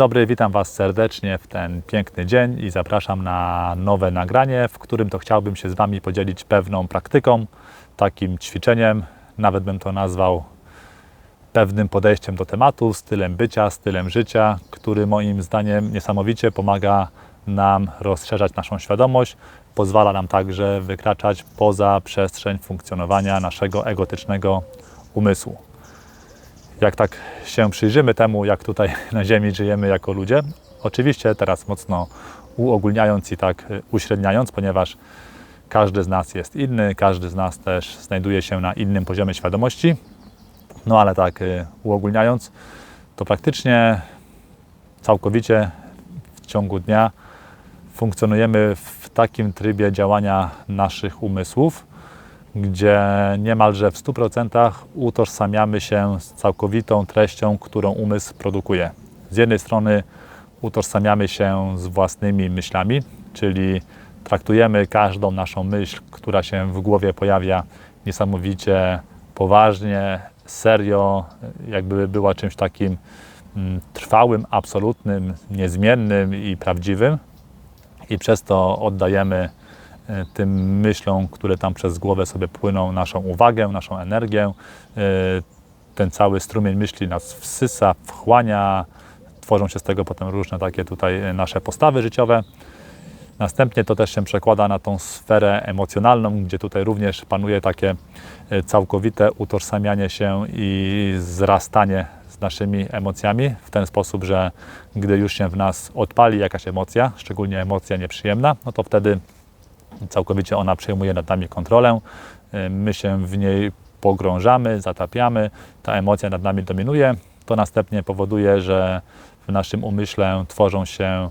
Dobry, witam Was serdecznie w ten piękny dzień i zapraszam na nowe nagranie, w którym to chciałbym się z Wami podzielić pewną praktyką, takim ćwiczeniem, nawet bym to nazwał pewnym podejściem do tematu, stylem bycia, stylem życia, który moim zdaniem niesamowicie pomaga nam rozszerzać naszą świadomość, pozwala nam także wykraczać poza przestrzeń funkcjonowania naszego egotycznego umysłu. Jak tak się przyjrzymy temu, jak tutaj na Ziemi żyjemy jako ludzie, oczywiście teraz mocno uogólniając i tak y, uśredniając, ponieważ każdy z nas jest inny, każdy z nas też znajduje się na innym poziomie świadomości, no ale tak y, uogólniając, to praktycznie całkowicie w ciągu dnia funkcjonujemy w takim trybie działania naszych umysłów, gdzie niemalże w 100% utożsamiamy się z całkowitą treścią, którą umysł produkuje. Z jednej strony utożsamiamy się z własnymi myślami, czyli traktujemy każdą naszą myśl, która się w głowie pojawia, niesamowicie poważnie, serio, jakby była czymś takim mm, trwałym, absolutnym, niezmiennym i prawdziwym, i przez to oddajemy tym myślom, które tam przez głowę sobie płyną, naszą uwagę, naszą energię. E, Ten cały strumień myśli nas wsysa, wchłania, tworzą się z tego potem różne takie tutaj e, nasze postawy życiowe. Następnie to też się przekłada na tą sferę emocjonalną, gdzie tutaj również panuje takie e, całkowite utożsamianie się i zrastanie z naszymi emocjami w ten sposób, że gdy już się w nas odpali jakaś emocja, szczególnie emocja nieprzyjemna, no to wtedy całkowicie ona przejmuje nad nami kontrolę. E, My się w niej pogrążamy, zatapiamy, ta emocja nad nami dominuje. To następnie powoduje, że w naszym umyśle tworzą się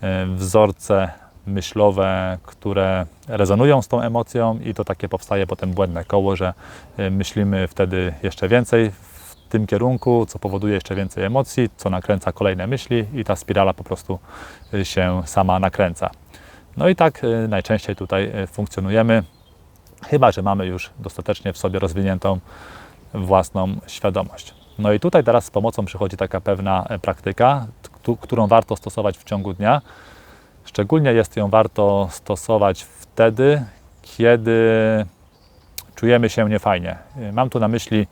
e, wzorce myślowe, które rezonują z tą emocją i to takie powstaje potem błędne koło, że e, myślimy wtedy jeszcze więcej w tym kierunku, co powoduje jeszcze więcej emocji, co nakręca kolejne myśli i ta spirala po prostu się sama nakręca. No i tak e, najczęściej tutaj e, funkcjonujemy, chyba że mamy już dostatecznie w sobie rozwiniętą własną świadomość. No i tutaj teraz z pomocą przychodzi taka pewna e, praktyka, któ- którą warto stosować w ciągu dnia. Szczególnie jest ją warto stosować wtedy, kiedy czujemy się niefajnie. E, Mam tu na myśli,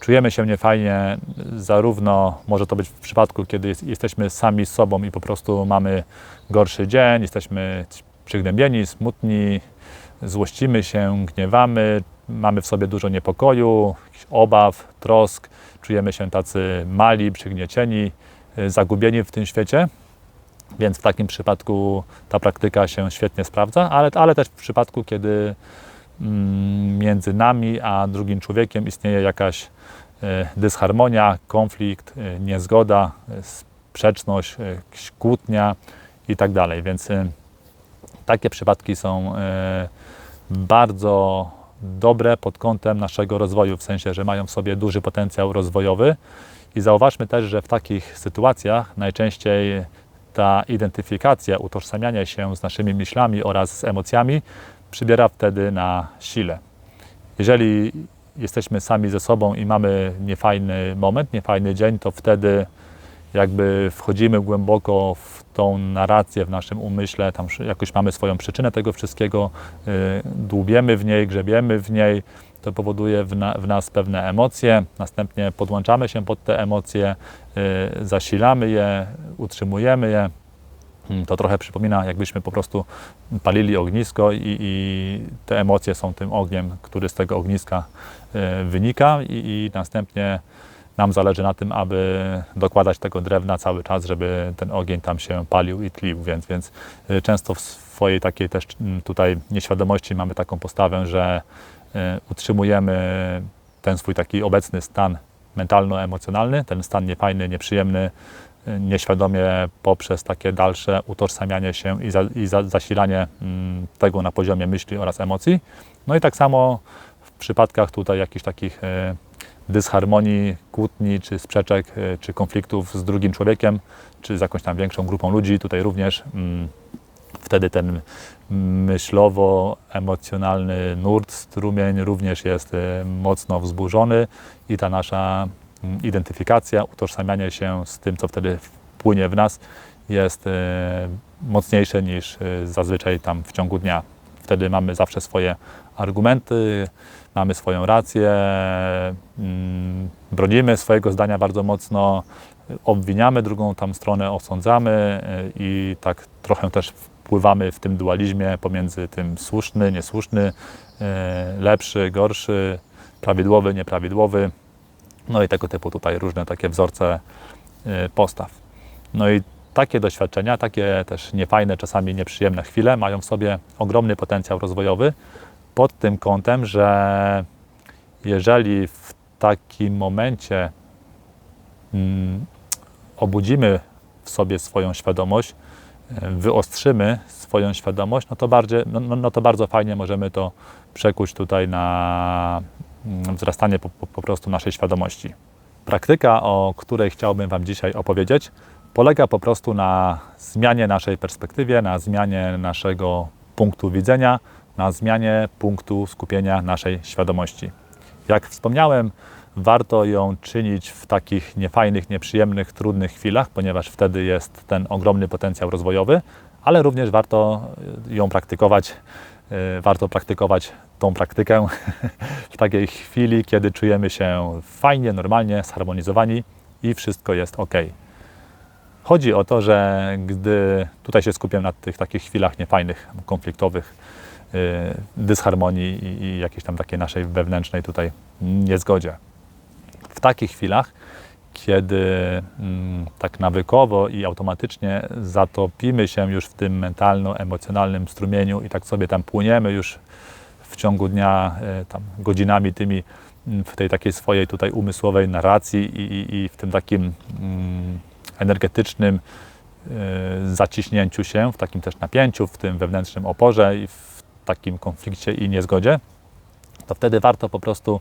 czujemy się niefajnie, zarówno może to być w przypadku, kiedy jest, jesteśmy sami z sobą i po prostu mamy gorszy dzień, jesteśmy przygnębieni, smutni, złościmy się, gniewamy, mamy w sobie dużo niepokoju, obaw, trosk, czujemy się tacy mali, przygniecieni, y, zagubieni w tym świecie. Więc w takim przypadku ta praktyka się świetnie sprawdza, ale, ale też w przypadku, kiedy między nami a drugim człowiekiem istnieje jakaś e, dysharmonia, konflikt, e, niezgoda, e, sprzeczność, kłótnia i tak. Więc takie przypadki są bardzo dobre pod kątem naszego rozwoju, w sensie, że mają w sobie duży potencjał rozwojowy. I zauważmy też, że w takich sytuacjach najczęściej ta identyfikacja, utożsamianie się z naszymi myślami oraz z emocjami przybiera wtedy na sile. Jeżeli jesteśmy sami ze sobą i mamy niefajny moment, niefajny dzień, to wtedy jakby wchodzimy głęboko w tą narrację w naszym umyśle, tam jakoś mamy swoją przyczynę tego wszystkiego, y, dłubiemy w niej, grzebiemy w niej, to powoduje w, na, w nas pewne emocje, następnie podłączamy się pod te emocje, y, zasilamy je, utrzymujemy je. Mm, To trochę przypomina, jakbyśmy po prostu palili ognisko i, i te emocje są tym ogniem, który z tego ogniska y, wynika i, i następnie nam zależy na tym, aby dokładać tego drewna cały czas, żeby ten ogień tam się palił i tlił, więc, więc y, często w swojej takiej też mm, tutaj nieświadomości mamy taką postawę, że y, utrzymujemy ten swój taki obecny stan mentalno-emocjonalny, ten stan niefajny, nieprzyjemny, nieświadomie poprzez takie dalsze utożsamianie się i, za, i za, zasilanie mm, tego na poziomie myśli oraz emocji. No i tak samo w przypadkach tutaj jakichś takich y, dysharmonii, kłótni, czy sprzeczek, y, czy konfliktów z drugim człowiekiem, czy z jakąś tam większą grupą ludzi, tutaj również mm, wtedy ten myślowo-emocjonalny nurt, strumień również jest y, mocno wzburzony i ta nasza identyfikacja, utożsamianie się z tym, co wtedy płynie w nas, jest e, mocniejsze niż e, zazwyczaj tam w ciągu dnia. Wtedy mamy zawsze swoje argumenty, mamy swoją rację, mm, bronimy swojego zdania bardzo mocno, obwiniamy drugą tam stronę, osądzamy e, i tak trochę też wpływamy w tym dualizmie pomiędzy tym słuszny, niesłuszny, lepszy, gorszy, prawidłowy, nieprawidłowy. No i tego typu tutaj różne takie wzorce e, postaw. No i takie doświadczenia, takie też niefajne, czasami nieprzyjemne chwile mają w sobie ogromny potencjał rozwojowy pod tym kątem, że jeżeli w takim momencie mm, obudzimy w sobie swoją świadomość, e, wyostrzymy swoją świadomość, no to, bardziej, no, no, no to bardzo fajnie możemy to przekuć tutaj na wzrastanie po, po, prostu naszej świadomości. Praktyka, o której chciałbym Wam dzisiaj opowiedzieć, polega po prostu na zmianie naszej perspektywy, na zmianie naszego punktu widzenia, na zmianie punktu skupienia naszej świadomości. Jak wspomniałem, warto ją czynić w takich niefajnych, nieprzyjemnych, trudnych chwilach, ponieważ wtedy jest ten ogromny potencjał rozwojowy, ale również warto ją praktykować, y, warto praktykować tą praktykę w takiej chwili, kiedy czujemy się fajnie, normalnie, zharmonizowani i wszystko jest ok. Chodzi o to, że gdy tutaj się skupiam na tych takich chwilach niefajnych, konfliktowych, y, dysharmonii i, i jakiejś tam takiej naszej wewnętrznej tutaj niezgodzie. W takich chwilach, kiedy mm, tak nawykowo i automatycznie zatopimy się już w tym mentalno-emocjonalnym strumieniu i tak sobie tam płyniemy już w ciągu dnia y, tam godzinami tymi mm, w tej takiej swojej tutaj umysłowej narracji i, i, i w tym takim mm, energetycznym y, zaciśnięciu się, w takim też napięciu, w tym wewnętrznym oporze i w takim konflikcie i niezgodzie, to wtedy warto po prostu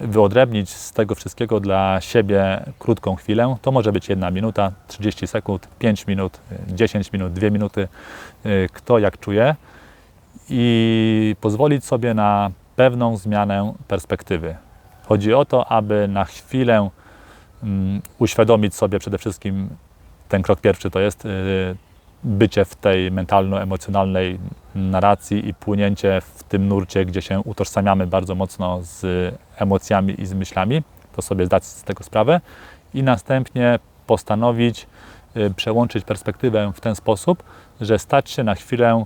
y, wyodrębnić z tego wszystkiego dla siebie krótką chwilę. To może być jedna minuta, 30 sekund, 5 minut, 10 minut, 2 minuty, y, kto jak czuje i pozwolić sobie na pewną zmianę perspektywy. Chodzi o to, aby na chwilę um, uświadomić sobie przede wszystkim ten krok pierwszy to jest y, bycie w tej mentalno-emocjonalnej narracji i płynięcie w tym nurcie, gdzie się utożsamiamy bardzo mocno z emocjami i z myślami, to sobie zdać z tego sprawę i następnie postanowić y, przełączyć perspektywę w ten sposób, że stać się na chwilę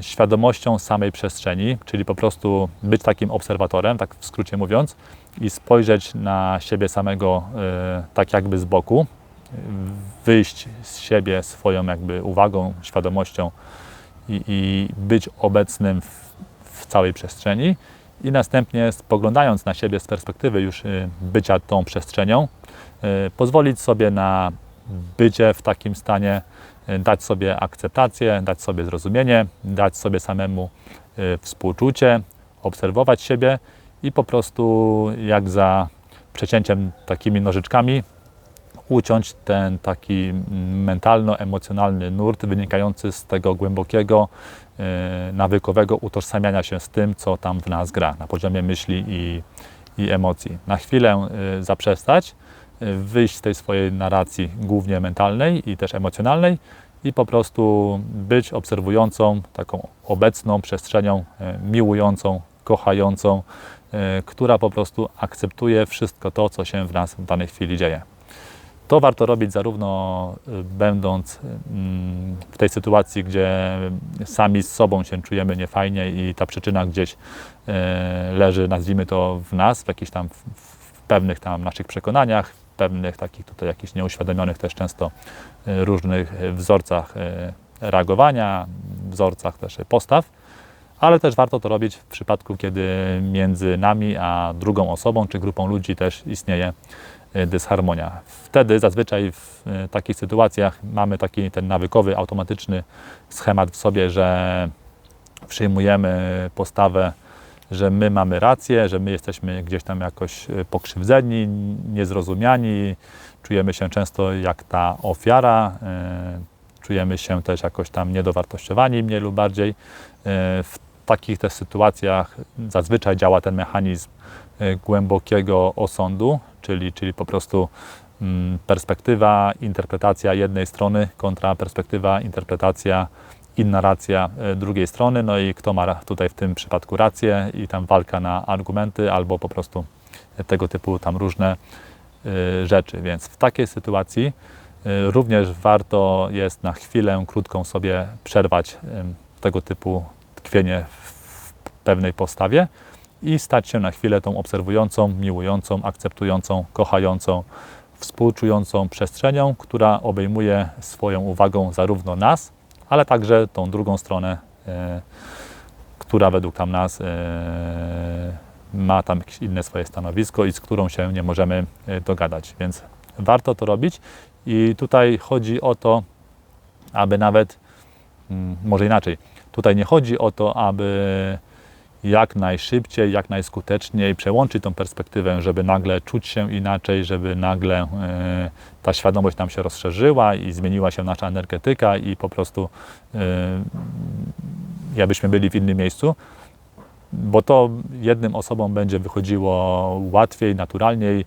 świadomością samej przestrzeni, czyli po prostu być takim obserwatorem, tak w skrócie mówiąc, i spojrzeć na siebie samego y, tak jakby z boku, wyjść z siebie swoją jakby uwagą, świadomością i, i być obecnym w, w, całej przestrzeni i następnie spoglądając na siebie z perspektywy już y, bycia tą przestrzenią, pozwolić sobie na bycie w takim stanie, dać sobie akceptację, dać sobie zrozumienie, dać sobie samemu współczucie, obserwować siebie i po prostu jak za przecięciem takimi nożyczkami uciąć ten taki mentalno-emocjonalny nurt wynikający z tego głębokiego, e, nawykowego utożsamiania się z tym, co tam w nas gra na poziomie myśli i, i emocji. Na chwilę e, zaprzestać, e, wyjść z tej swojej narracji głównie mentalnej i też emocjonalnej i po prostu być obserwującą, taką obecną przestrzenią, miłującą, kochającą, która po prostu akceptuje wszystko to, co się w nas w danej chwili dzieje. To warto robić zarówno y, będąc w tej sytuacji, gdzie sami z sobą się czujemy niefajnie i ta przyczyna gdzieś leży, nazwijmy to w nas, w jakichś tam w pewnych tam naszych przekonaniach, pewnych takich tutaj jakichś nieuświadomionych też często y, różnych wzorcach reagowania, wzorcach też postaw, ale też warto to robić w przypadku, kiedy między nami a drugą osobą czy grupą ludzi też istnieje E, dysharmonia. Wtedy zazwyczaj w e, takich sytuacjach mamy taki ten nawykowy, automatyczny schemat w sobie, że przyjmujemy postawę, że my mamy rację, że my jesteśmy gdzieś tam jakoś e, pokrzywdzeni, niezrozumiani, czujemy się często jak ta ofiara, czujemy się też jakoś tam niedowartościowani mniej lub bardziej. W takich też sytuacjach zazwyczaj działa ten mechanizm głębokiego osądu, czyli, czyli po prostu mm, perspektywa, interpretacja jednej strony kontra perspektywa, interpretacja i narracja e, drugiej strony, no i kto ma tutaj w tym przypadku rację i tam walka na argumenty albo po prostu tego typu tam różne y, rzeczy. Więc w takiej sytuacji y, również warto jest na chwilę krótką sobie przerwać tego typu tkwienie w pewnej postawie i stać się na chwilę tą obserwującą, miłującą, akceptującą, kochającą, współczującą przestrzenią, która obejmuje swoją uwagą zarówno nas, ale także tą drugą stronę, e, która według tam nas e, ma tam jakieś inne swoje stanowisko i z którą się nie możemy e, dogadać. Więc warto to robić i tutaj chodzi o to, aby nawet, mm, może inaczej, tutaj nie chodzi o to, aby jak najszybciej, jak najskuteczniej przełączyć tą perspektywę, żeby nagle czuć się inaczej, żeby nagle e, ta świadomość nam się rozszerzyła i zmieniła się nasza energetyka i po prostu e, jakbyśmy byli w innym miejscu, bo to jednym osobom będzie wychodziło łatwiej, naturalniej.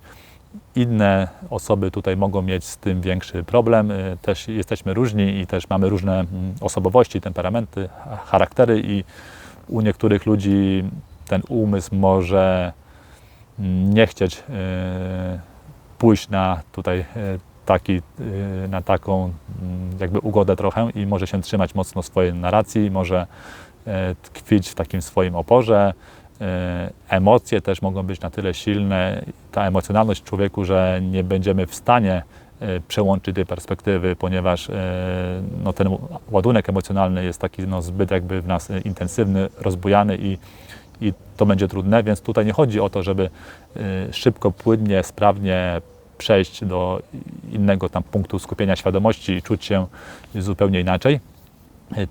Inne osoby tutaj mogą mieć z tym większy problem. E, Też jesteśmy różni i też mamy różne mm, osobowości, temperamenty, charaktery i u niektórych ludzi ten umysł może mm, nie chcieć e, pójść na tutaj e, taki, e, na taką mm, jakby ugodę trochę i może się trzymać mocno swojej narracji, może tkwić w takim swoim oporze. Emocje też mogą być na tyle silne, ta emocjonalność w człowieku, że nie będziemy w stanie e, przełączyć tej perspektywy, ponieważ e, no, ten ładunek emocjonalny jest taki no, zbyt jakby w nas e, intensywny, rozbujany i, i to będzie trudne, więc tutaj nie chodzi o to, żeby szybko, płynnie, sprawnie przejść do innego tam punktu skupienia świadomości i czuć się zupełnie inaczej.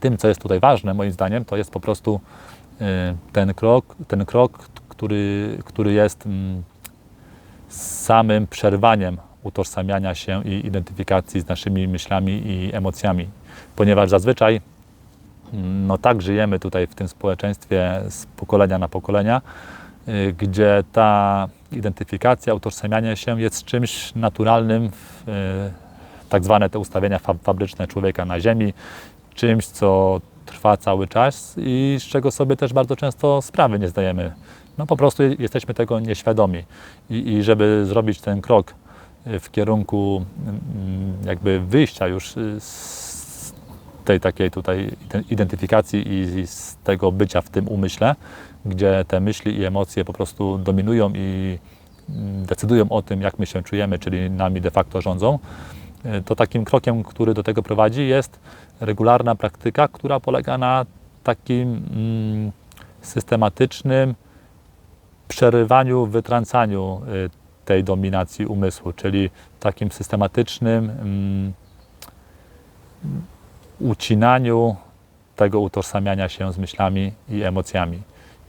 Tym, co jest tutaj ważne, moim zdaniem, to jest po prostu ten krok, ten krok który, który jest mm, samym przerwaniem utożsamiania się i identyfikacji z naszymi myślami i emocjami. Ponieważ zazwyczaj mm, no tak żyjemy tutaj w tym społeczeństwie z pokolenia na pokolenia, y, gdzie ta identyfikacja, utożsamianie się jest czymś naturalnym, w, y, tak zwane te ustawienia fa- fabryczne człowieka na ziemi, czymś, co trwa cały czas i z czego sobie też bardzo często sprawy nie zdajemy. No po prostu jesteśmy tego nieświadomi. I, i żeby zrobić ten krok w kierunku mm, jakby wyjścia już y, z tej takiej tutaj ide- identyfikacji i, i z tego bycia w tym umyśle, gdzie te myśli i emocje po prostu dominują i mm, decydują o tym, jak my się czujemy, czyli nami de facto rządzą, y, to takim krokiem, który do tego prowadzi, jest regularna praktyka, która polega na takim mm, systematycznym przerywaniu, wytrącaniu y, tej dominacji umysłu, czyli takim systematycznym mm, ucinaniu tego utożsamiania się z myślami i emocjami.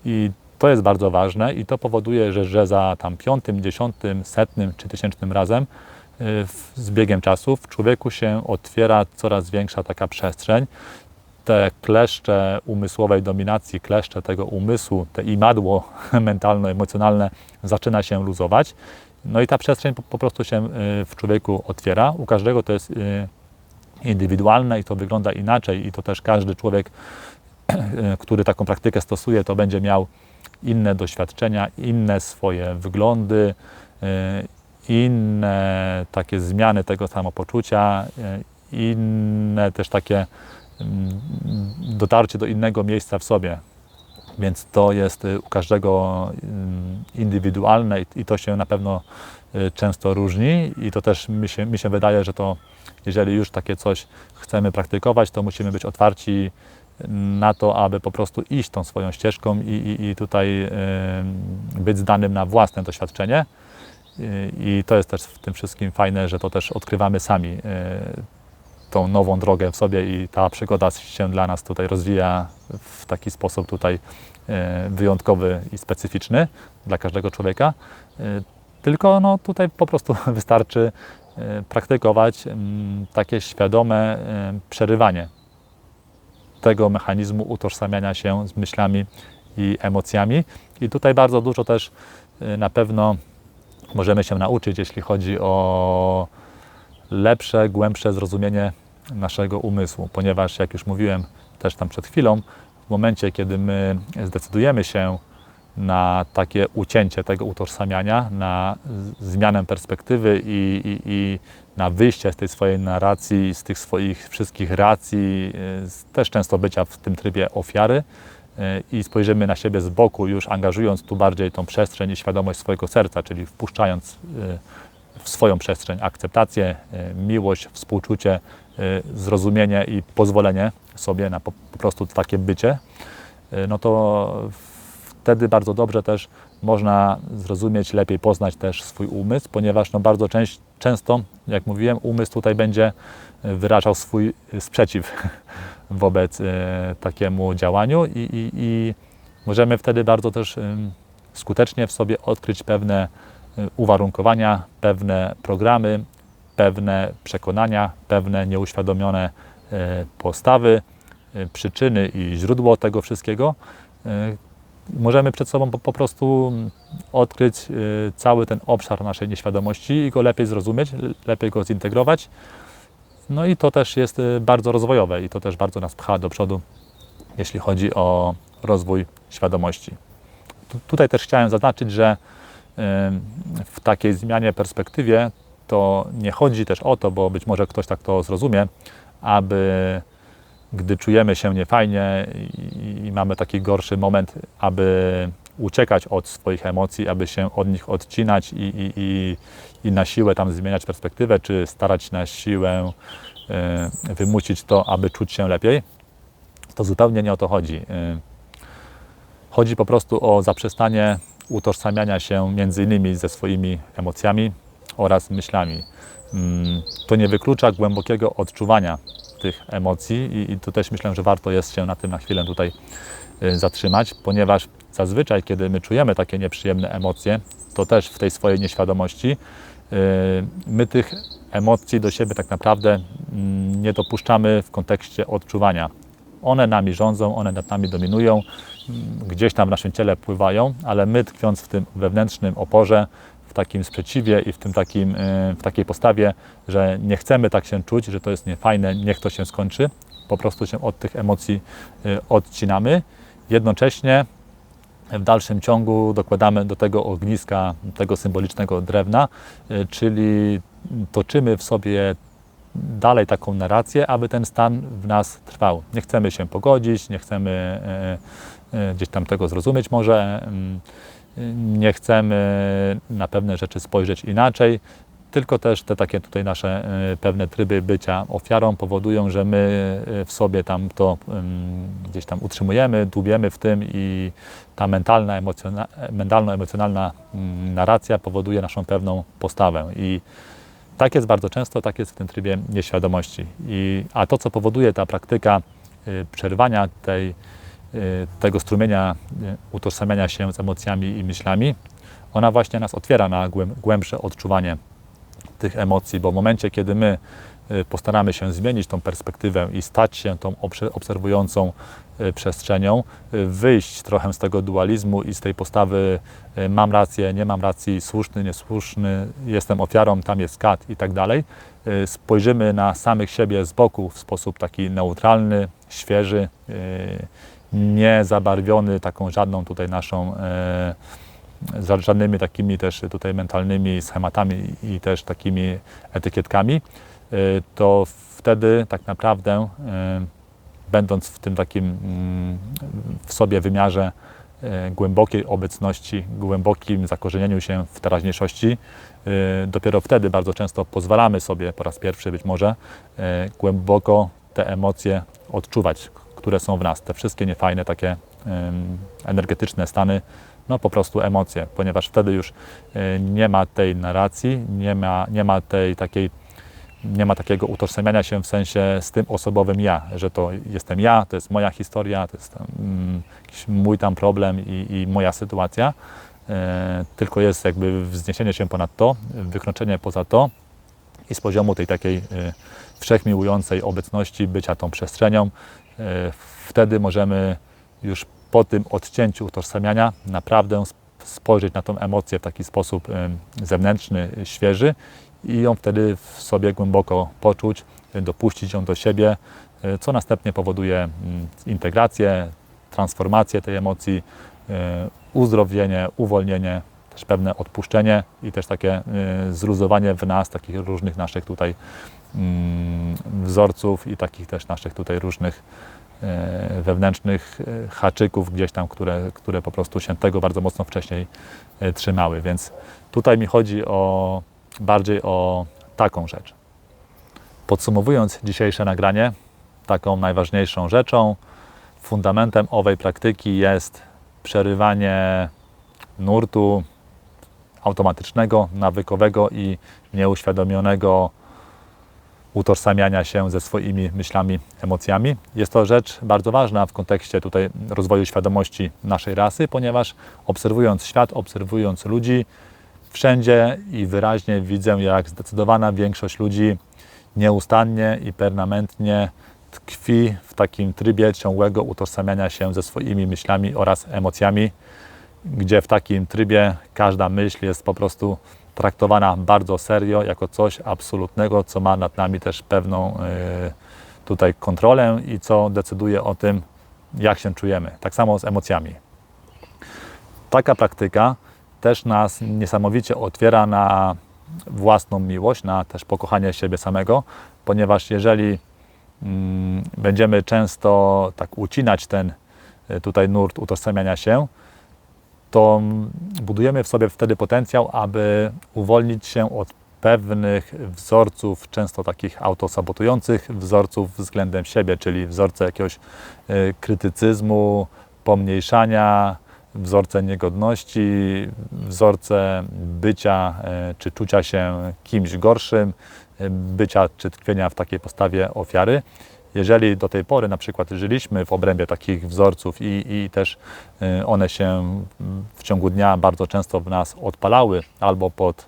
I to jest bardzo ważne i to powoduje, że, że za tam piątym, dziesiątym, setnym czy tysięcznym razem y, z biegiem czasu w człowieku się otwiera coraz większa taka przestrzeń. Te kleszcze umysłowej dominacji, kleszcze tego umysłu, te imadło mentalno-emocjonalne zaczyna się luzować. No i ta przestrzeń po, po prostu się y, w człowieku otwiera. U każdego to jest y, indywidualne i to wygląda inaczej i to też każdy człowiek, który taką praktykę stosuje, to będzie miał inne doświadczenia, inne swoje wyglądy, y, inne takie zmiany tego samopoczucia, y, inne też takie mm, dotarcie do innego miejsca w sobie. Więc to jest y, u każdego mm, indywidualne i- to się na pewno y, często różni i to też mi się, mi się wydaje, że to jeżeli już takie coś chcemy praktykować, to musimy być otwarci na to, aby po prostu iść tą swoją ścieżką i, i, i tutaj y, być zdanym na własne doświadczenie. Y, I to jest też w tym wszystkim fajne, że to też odkrywamy sami y, tą nową drogę w sobie i ta przygoda się dla nas tutaj rozwija w taki sposób tutaj e, wyjątkowy i specyficzny dla każdego człowieka. E, Tylko no, tutaj po prostu wystarczy e, praktykować takie świadome przerywanie tego mechanizmu utożsamiania się z myślami i emocjami. I tutaj bardzo dużo też na pewno możemy się nauczyć, jeśli chodzi o lepsze, głębsze zrozumienie naszego umysłu, ponieważ jak już mówiłem też tam przed chwilą, w momencie, kiedy my zdecydujemy się na takie ucięcie tego utożsamiania, na zmianę perspektywy i, i, i na wyjście z tej swojej narracji, z tych swoich wszystkich racji, y, też często bycia w tym trybie ofiary y, i spojrzymy na siebie z boku, już angażując tu bardziej tą przestrzeń i świadomość swojego serca, czyli wpuszczając y, w swoją przestrzeń akceptację, miłość, współczucie, zrozumienie i pozwolenie sobie na po, po prostu takie bycie, y, no to wtedy bardzo dobrze też można zrozumieć, lepiej poznać też swój umysł, ponieważ no bardzo część, często, jak mówiłem, umysł tutaj będzie y, wyrażał swój y, sprzeciw wobec y, takiemu działaniu i, i, i możemy wtedy bardzo też skutecznie w sobie odkryć pewne y, uwarunkowania, pewne programy, pewne przekonania, pewne nieuświadomione y, postawy, y, przyczyny i źródło tego wszystkiego. Y, Możemy przed sobą po, prostu mm, odkryć cały ten obszar naszej nieświadomości i go lepiej zrozumieć, lepiej go zintegrować. No i to też jest bardzo rozwojowe i to też bardzo nas pcha do przodu, jeśli chodzi o rozwój świadomości. Tu- Tutaj też chciałem zaznaczyć, że w takiej zmianie perspektywie to nie chodzi też o to, bo być może ktoś tak to zrozumie, aby gdy czujemy się niefajnie i, mamy taki gorszy moment, aby uciekać od swoich emocji, aby się od nich odcinać i, i, i, i na siłę tam zmieniać perspektywę, czy starać na siłę y, wymusić to, aby czuć się lepiej, to zupełnie nie o to chodzi. Y, Chodzi po prostu o zaprzestanie utożsamiania się między innymi ze swoimi emocjami oraz myślami. Mm, To nie wyklucza głębokiego odczuwania tych emocji i, i tu też myślę, że warto jest się na tym na chwilę tutaj y, zatrzymać, ponieważ zazwyczaj, kiedy my czujemy takie nieprzyjemne emocje, to też w tej swojej nieświadomości y, my tych emocji do siebie tak naprawdę mm, nie dopuszczamy w kontekście odczuwania. One nami rządzą, one nad nami dominują, mm, gdzieś tam w naszym ciele pływają, ale my tkwiąc w tym wewnętrznym oporze, takim sprzeciwie i w, tym takim, y, w takiej postawie, że nie chcemy tak się czuć, że to jest niefajne, niech to się skończy, po prostu się od tych emocji y, odcinamy. Jednocześnie w dalszym ciągu dokładamy do tego ogniska, tego symbolicznego drewna, y, czyli toczymy w sobie dalej taką narrację, aby ten stan w nas trwał. Nie chcemy się pogodzić, nie chcemy e, e, gdzieś tam tego zrozumieć może, mm, nie chcemy na pewne rzeczy spojrzeć inaczej, tylko też te takie tutaj nasze e, pewne tryby bycia ofiarą powodują, że my e, w sobie tam to gdzieś tam utrzymujemy, dłubiemy w tym i ta mentalna, emocjona, mentalno-emocjonalna mm, narracja powoduje naszą pewną postawę. I tak jest bardzo często, tak jest w tym trybie nieświadomości. I, a to, co powoduje ta praktyka y, przerwania tej, tego strumienia y, utożsamiania się z emocjami i myślami, ona właśnie nas otwiera na głęb, głębsze odczuwanie tych emocji, bo w momencie, kiedy my y, postaramy się zmienić tą perspektywę i stać się tą obse- obserwującą y, przestrzenią, y, wyjść trochę z tego dualizmu i z tej postawy y, mam rację, nie mam racji, słuszny, niesłuszny, jestem ofiarą, tam jest kat i tak dalej, y, spojrzymy na samych siebie z boku w sposób taki neutralny, świeży, y, nie zabarwiony taką żadną tutaj naszą e, żadnymi takimi też tutaj mentalnymi schematami i też takimi etykietkami, y, to wtedy tak naprawdę, y, będąc w tym takim mm, w sobie wymiarze głębokiej obecności, głębokim zakorzenieniu się w teraźniejszości, dopiero wtedy bardzo często pozwalamy sobie po raz pierwszy być może głęboko te emocje odczuwać, które są w nas, te wszystkie niefajne takie energetyczne stany, no po prostu emocje, ponieważ wtedy już y, nie ma tej narracji, nie ma, nie ma tej takiej, nie ma takiego utożsamiania się w sensie z tym osobowym ja, że to jestem ja, to jest moja historia, to jest jakiś mój tam problem i, i moja sytuacja, y, tylko jest jakby wzniesienie się ponad to, wykroczenie poza to i z poziomu tej takiej y, wszechmiłującej obecności, bycia tą przestrzenią, wtedy możemy już po tym odcięciu utożsamiania naprawdę sp- spojrzeć na tą emocję w taki sposób e, zewnętrzny, świeży i ją wtedy w sobie głęboko poczuć, e, dopuścić ją do siebie, e, co następnie powoduje integrację, transformację tej emocji, e, uzdrowienie, uwolnienie, też pewne odpuszczenie i też takie e, zluzowanie w nas takich różnych naszych tutaj wzorców i takich też naszych tutaj różnych e, wewnętrznych e, haczyków gdzieś tam, które, które po prostu się tego bardzo mocno wcześniej e, trzymały. Więc tutaj mi chodzi o bardziej o taką rzecz. Podsumowując dzisiejsze nagranie, taką najważniejszą rzeczą, fundamentem owej praktyki jest przerywanie nurtu automatycznego, nawykowego i nieuświadomionego utożsamiania się ze swoimi myślami, emocjami. Jest to rzecz bardzo ważna w kontekście tutaj rozwoju świadomości naszej rasy, ponieważ obserwując świat, obserwując ludzi, wszędzie i wyraźnie widzę, jak zdecydowana większość ludzi nieustannie i permanentnie tkwi w takim trybie ciągłego utożsamiania się ze swoimi myślami oraz emocjami, gdzie w takim trybie każda myśl jest po prostu traktowana bardzo serio, jako coś absolutnego, co ma nad nami też pewną y, tutaj kontrolę i co decyduje o tym, jak się czujemy. Tak samo z emocjami. Taka praktyka też nas niesamowicie otwiera na własną miłość, na też pokochanie siebie samego, ponieważ jeżeli mm, będziemy często tak ucinać ten y, tutaj nurt utożsamiania się, to budujemy w sobie wtedy potencjał, aby uwolnić się od pewnych wzorców, często takich autosabotujących wzorców względem siebie, czyli wzorce jakiegoś y, krytycyzmu, pomniejszania, wzorce niegodności, wzorce bycia y, czy czucia się kimś gorszym, y, bycia czy tkwienia w takiej postawie ofiary jeżeli do tej pory na przykład żyliśmy w obrębie takich wzorców i, i też y, one się w ciągu dnia bardzo często w nas odpalały albo pod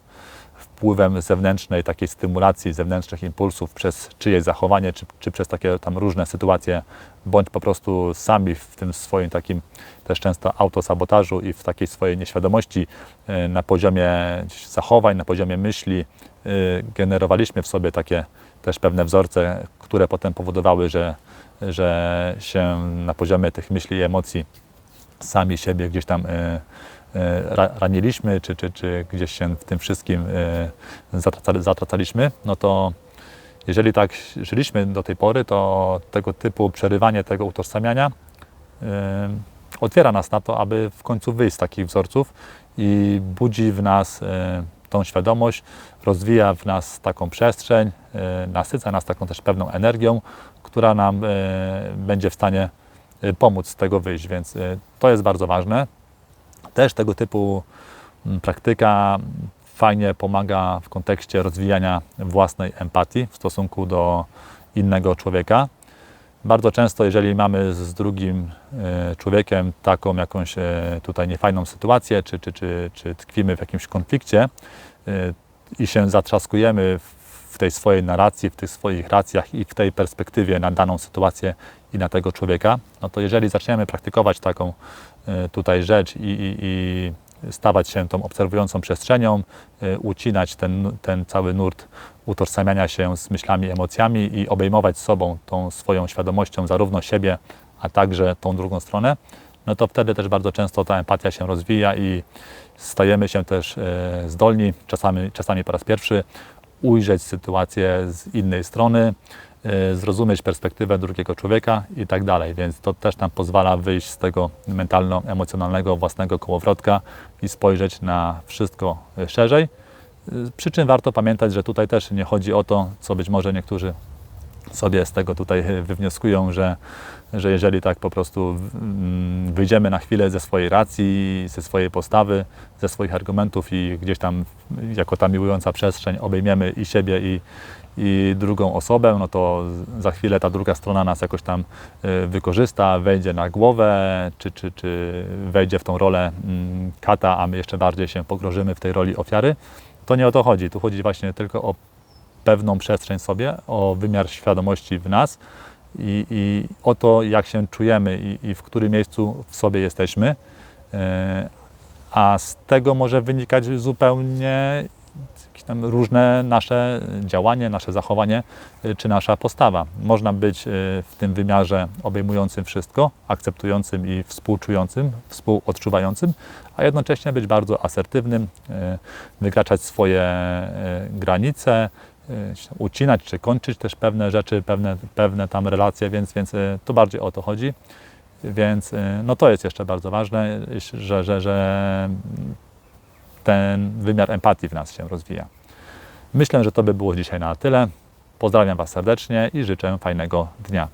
wpływem zewnętrznej takiej stymulacji, zewnętrznych impulsów przez czyjeś zachowanie, czy, czy przez takie tam różne sytuacje, bądź po prostu sami w tym swoim takim też często autosabotażu i w takiej swojej nieświadomości y, na poziomie zachowań, na poziomie myśli generowaliśmy w sobie takie też pewne wzorce, które potem powodowały, że, że się na poziomie tych myśli i emocji sami siebie gdzieś tam y, raniliśmy, czy, czy, czy gdzieś się w tym wszystkim zatracali, zatracaliśmy, no to jeżeli tak żyliśmy do tej pory, to tego typu przerywanie tego utożsamiania otwiera nas na to, aby w końcu wyjść z takich wzorców i budzi w nas tą świadomość, rozwija w nas taką przestrzeń, nasyca nas taką też pewną energią, która nam będzie w stanie pomóc z tego wyjść, więc to jest bardzo ważne. Też tego typu praktyka fajnie pomaga w kontekście rozwijania własnej empatii w stosunku do innego człowieka. Bardzo często, jeżeli mamy z drugim człowiekiem taką jakąś tutaj niefajną sytuację, czy, czy, czy, czy tkwimy w jakimś konflikcie i się zatrzaskujemy w tej swojej narracji, w tych swoich racjach i w tej perspektywie na daną sytuację i na tego człowieka, no to jeżeli zaczniemy praktykować taką tutaj rzecz i, i, i stawać się tą obserwującą przestrzenią, ucinać ten, ten cały nurt utożsamiania się z myślami, emocjami i obejmować sobą tą swoją świadomością zarówno siebie, a także tą drugą stronę, no to wtedy też bardzo często ta empatia się rozwija i stajemy się też zdolni, czasami, czasami po raz pierwszy, ujrzeć sytuację z innej strony, zrozumieć perspektywę drugiego człowieka i tak dalej. Więc to też nam pozwala wyjść z tego mentalno-emocjonalnego własnego kołowrotka i spojrzeć na wszystko szerzej. Przy czym warto pamiętać, że tutaj też nie chodzi o to, co być może niektórzy sobie z tego tutaj wywnioskują, że, że jeżeli tak po prostu wyjdziemy na chwilę ze swojej racji, ze swojej postawy, ze swoich argumentów i gdzieś tam jako ta miłująca przestrzeń obejmiemy i siebie i, i drugą osobę, no to za chwilę ta druga strona nas jakoś tam wykorzysta, wejdzie na głowę, czy, czy, czy wejdzie w tą rolę kata, a my jeszcze bardziej się pogrożymy w tej roli ofiary. To nie o to chodzi. Tu chodzi właśnie tylko o pewną przestrzeń sobie, o wymiar świadomości w nas i, i o to, jak się czujemy i, i, w którym miejscu w sobie jesteśmy. a z tego może wynikać zupełnie różne nasze działanie, nasze zachowanie y, czy nasza postawa. Można być y, w tym wymiarze obejmującym wszystko, akceptującym i współczującym, współodczuwającym, a jednocześnie być bardzo asertywnym, wykraczać swoje granice, ucinać czy kończyć też pewne rzeczy, pewne, pewne tam relacje, więc, więc y, to bardziej o to chodzi. Więc y, no to jest jeszcze bardzo ważne, że, że, że ten wymiar empatii w nas się rozwija. Myślę, że to by było dzisiaj na tyle. Pozdrawiam Was serdecznie i życzę fajnego dnia.